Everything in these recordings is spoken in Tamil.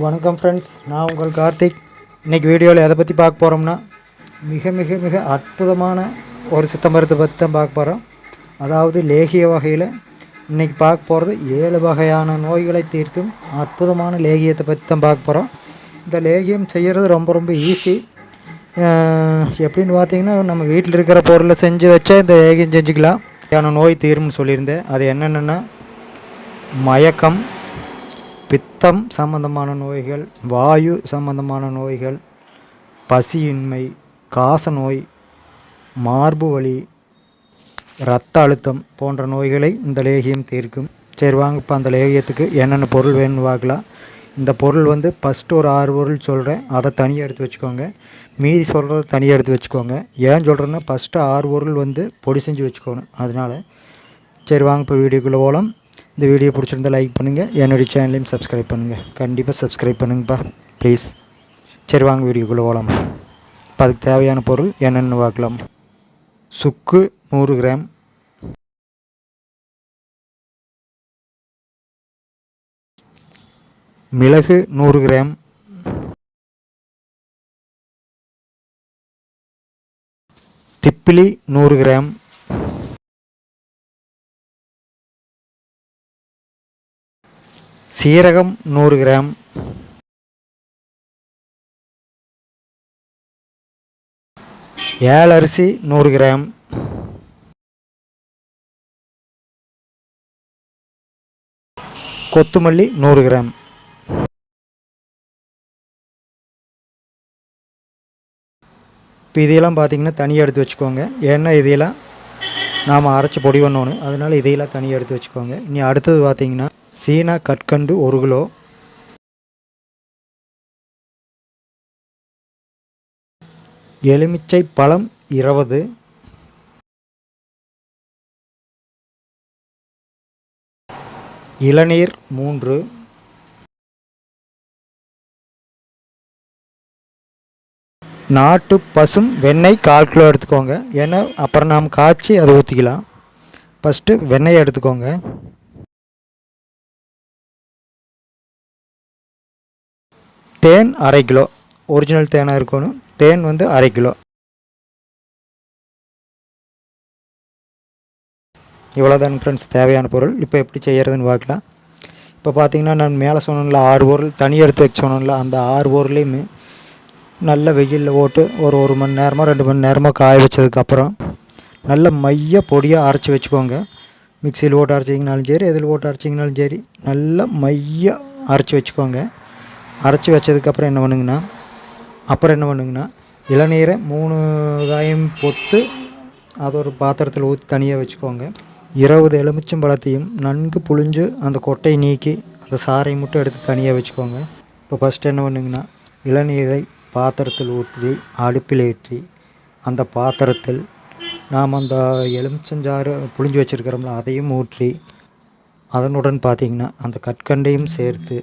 வணக்கம் ஃப்ரெண்ட்ஸ் நான் உங்கள் கார்த்திக். இன்றைக்கி வீடியோவில் எதை பற்றி பார்க்க போகிறோம்னா மிக மிக மிக அற்புதமான ஒரு சித்த மருத்துவ பற்றி தான் பார்க்க போகிறோம் அதாவது லேகிய வகையில் இன்றைக்கி பார்க்க போகிறது ஏழு வகையான நோய்களை தீர்க்கும் அற்புதமான லேகியத்தை பற்றி தான் பார்க்க போகிறோம் இந்த லேகியம் செய்கிறது ரொம்ப ரொம்ப ஈஸி எப்படின்னு பார்த்தீங்கன்னா நம்ம வீட்டில் இருக்கிற பொருளை செஞ்சு வச்சா இந்த லேகியம் செஞ்சுக்கலாம். ஏன்னா நோய் தீரும்னு சொல்லியிருந்தேன். அது என்னென்னா மயக்கம் ரத்தம் சம்பந்தமான நோய்கள் வாயு சம்பந்தமான நோய்கள் பசியின்மை காச நோய் மார்பு வலி இரத்த அழுத்தம் போன்ற நோய்களை இந்த லேகியம் தீர்க்கும். சரி வாங்க இப்போ அந்த லேகியத்துக்கு என்னென்ன பொருள் வேணும்னு பார்க்கலாம். இந்த பொருள் வந்து ஃபஸ்ட்டு ஒரு ஆறு பொருள் சொல்கிறேன் அதை தனியாக எடுத்து வச்சுக்கோங்க. மீதி சொல்கிறத தனியாக எடுத்து வச்சுக்கோங்க. ஏன் சொல்கிறேன்னா ஃபஸ்ட்டு ஆறு பொருள் வந்து பொடி செஞ்சு வச்சுக்கோணும். அதனால் சரி வாங்க இப்போ வீடியோக்குள்ளே போகலாம் இந்த வீடியோ பிடிச்சிருந்தா லைக் பண்ணுங்கள் என்னுடைய சேனலையும் சப்ஸ்கிரைப் பண்ணுங்கள் கண்டிப்பாக சப்ஸ்கிரைப் பண்ணுங்கப்பா. ப்ளீஸ் சரி வாங்க வீடியோக்குள்ளே போகலாம் இப்போ அதுக்கு தேவையான பொருள் என்னென்னு பார்க்கலாம். சுக்கு நூறு கிராம். மிளகு நூறு கிராம். திப்பிலி நூறு கிராம். சீரகம் நூறு கிராம். ஏலரிசி நூறு கிராம். கொத்துமல்லி நூறு கிராம். இப்போ இதையெல்லாம் பார்த்தீங்கன்னா தனியாக எடுத்து வச்சுக்கோங்க. ஏன்னா இதையெல்லாம் நாம் அரைச்சி பொடி பண்ணணும் அதனால் இதையெல்லாம் தனியாக எடுத்து வச்சுக்கோங்க. இனி அடுத்தது பார்த்தீங்கன்னா சீனா கற்கண்டு ஒரு கிலோ. எலுமிச்சை பழம் இருபது. இளநீர் மூன்று. நாட்டு பசும் வெண்ணெய் கால் கிலோ எடுத்துக்கோங்க. ஏன்னா அப்புறம் நாம் காய்ச்சி அதை ஊற்றிக்கலாம் ஃபஸ்ட்டு வெண்ணெயை எடுத்துக்கோங்க. தேன் அரை கிலோ. ஒரிஜினல் தேனாக இருக்கணும். தேன் வந்து அரை கிலோ. இவ்வளோதான் ஃப்ரெண்ட்ஸ் தேவையான பொருள். இப்போ எப்படி செய்கிறதுன்னு பார்க்கலாம். இப்போ பார்த்தீங்கன்னா நான் மேலே சொன்னேன்ல ஆறு பொருள் தனி எடுத்து வச்சு சொன்னேன்ல அந்த ஆறு பொருளையுமே நல்ல வெயிலில் ஓட்டு ஒரு ஒரு மணி நேரமாக ரெண்டு மணி நேரமாக காய வச்சதுக்கப்புறம் நல்ல மைய பொடியாக அரைச்சி வச்சுக்கோங்க. மிக்சியில் ஓட்டு அரைச்சிங்கனாலும் சரி எதில் ஓட்டு அரைச்சிங்கனாலும் சரி நல்ல மைய அரைச்சி வச்சுக்கோங்க. அரைச்சி வச்சதுக்கப்புறம் என்ன பண்ணுங்கன்னா அப்புறம் என்ன பண்ணுங்கன்னா இளநீரை மூணு காயம் பொத்து அதை ஒரு பாத்திரத்தில் ஊற்றி தனியாக வச்சுக்கோங்க. இருபது எலுமிச்சம் பழத்தையும் நன்கு புழிஞ்சு அந்த கொட்டையை நீக்கி அந்த சாறை மட்டும் எடுத்து தனியாக வச்சுக்கோங்க. இப்போ ஃபஸ்ட்டு என்ன பண்ணுங்கன்னா இளநீரை பாத்திரத்தில் ஊற்றி அடுப்பில் ஏற்றி அந்த பாத்திரத்தில் நாம் அந்த எலுமிச்சஞ்சாறு புழிஞ்சு வச்சுருக்கிறோம்ல அதையும் ஊற்றி அதனுடன் பார்த்திங்கன்னா அந்த கற்கண்டையும் சேர்த்து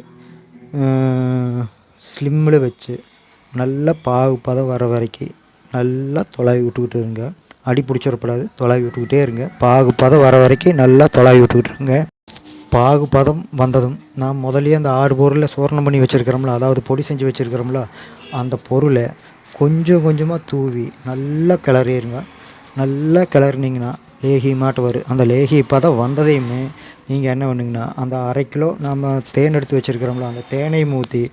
ஸ்லிம்மில் வச்சு நல்லா பாகு பதம் வர வரைக்கும் நல்லா தொலாவி விட்டுக்கிட்டு இருங்க. அடி பிடிச்சிடப்படாது தொலாவி விட்டுக்கிட்டே இருங்க. பாகு பதம் வர வரைக்கும் நல்லா தொலாவி விட்டுக்கிட்டு இருங்க. பாகுபதம் வந்ததும் நான் முதலே அந்த ஆறு பொருளை சோரணம் பண்ணி வச்சுருக்கிறோம்ல அதாவது பொடி செஞ்சு வச்சுருக்கிறோம்ல அந்த பொருளை கொஞ்சம் கொஞ்சமாக தூவி நல்லா கிளறிடுங்க. நல்லா கிளறினீங்கன்னா லேகி மாட்டு வரும் அந்த லேகி பதம் வந்ததையுமே நீங்கள் என்ன பண்ணுங்கன்னா அந்த அரை கிலோ நம்ம தேன் எடுத்து வச்சுருக்கிறோம்ல அந்த தேனை ஊற்றி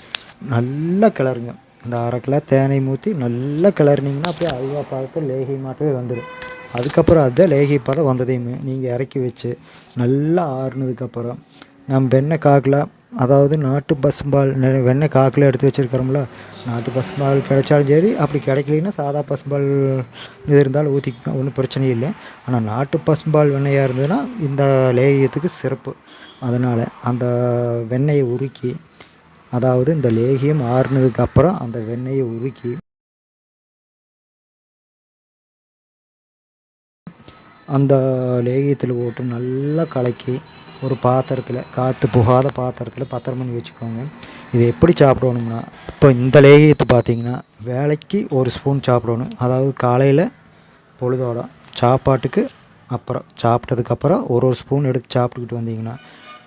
நல்லா கிளறுங்க. அந்த அரை கிலோ தேனை ஊற்றி நல்லா கிளறினீங்கன்னா அப்படியே அல்வா பார்த்து லேகி மாட்டவே வந்துடும் அதுக்கப்புறம் அதை லேகி பதம் வந்ததையுமே நீங்கள் இறக்கி வச்சு நல்லா ஆறுனதுக்கப்புறம் நம்ம வெண்ணெய் காக்கில் அதாவது நாட்டு பசும்பால் வெண்ணெய் காக்கில் எடுத்து வச்சுருக்கிறோம்ல நாட்டு பசும்பால் கிடைச்சாலும் சரி அப்படி கிடைக்கலன்னா சாதா பசும்பால் இது இருந்தாலும் ஊற்றிக்கலாம் ஒன்றும் பிரச்சனையும் இல்லை. ஆனால் நாட்டு பசும்பால் வெண்ணெயாக இருந்ததுன்னா இந்த லேகியத்துக்கு சிறப்பு. அதனால் அந்த வெண்ணெயை உருக்கி அதாவது இந்த லேகியம் ஆறுனதுக்கப்புறம் அந்த வெண்ணெயை உருக்கி அந்த லேகியத்தில் போட்டு நல்லா கலக்கி ஒரு பாத்திரத்தில் காற்று புகாத பாத்திரத்தில் பத்திரம் பண்ணி வச்சுக்கோங்க. இது எப்படி சாப்பிடணும்னா இப்போ இந்த லேகியத்தை பார்த்தீங்கன்னா வேலைக்கு ஒரு ஸ்பூன் சாப்பிடணும். அதாவது காலையில் பொழுதோட சாப்பாட்டுக்கு அப்புறம் சாப்பிட்டதுக்கப்புறம் ஒரு ஒரு ஸ்பூன் எடுத்து சாப்பிட்டுக்கிட்டு வந்தீங்கன்னா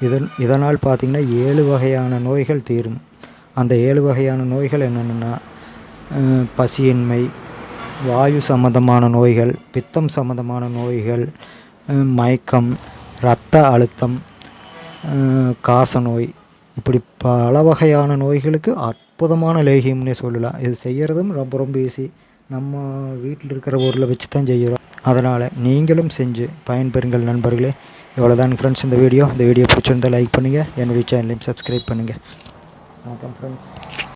இதன் இதனால் பார்த்திங்கன்னா ஏழு வகையான நோய்கள் தீரும். அந்த ஏழு வகையான நோய்கள் என்னென்னா பசியின்மை வாயு சம்மந்தமான நோய்கள் பித்தம் சம்மந்தமான நோய்கள் மயக்கம் இரத்த அழுத்தம் காச காசநோய் இப்படி பல வகையான நோய்களுக்கு அற்புதமான லேகியம்னே சொல்லலாம். இது செய்கிறதும் ரொம்ப ரொம்ப ஈஸி நம்ம வீட்டில் இருக்கிற பொருளை வச்சு தான் செய்கிறோம் அதனால் நீங்களும் செஞ்சு பயன்பெறுங்கள் நண்பர்களே. இவ்வளோதான் ஃப்ரெண்ட்ஸ் இந்த வீடியோ. இந்த வீடியோ பிடிச்சிருந்தால் லைக் பண்ணுங்கள் என்னுடைய சேனலையும் சப்ஸ்கிரைப் பண்ணுங்கள் வணக்கம் ஃப்ரெண்ட்ஸ்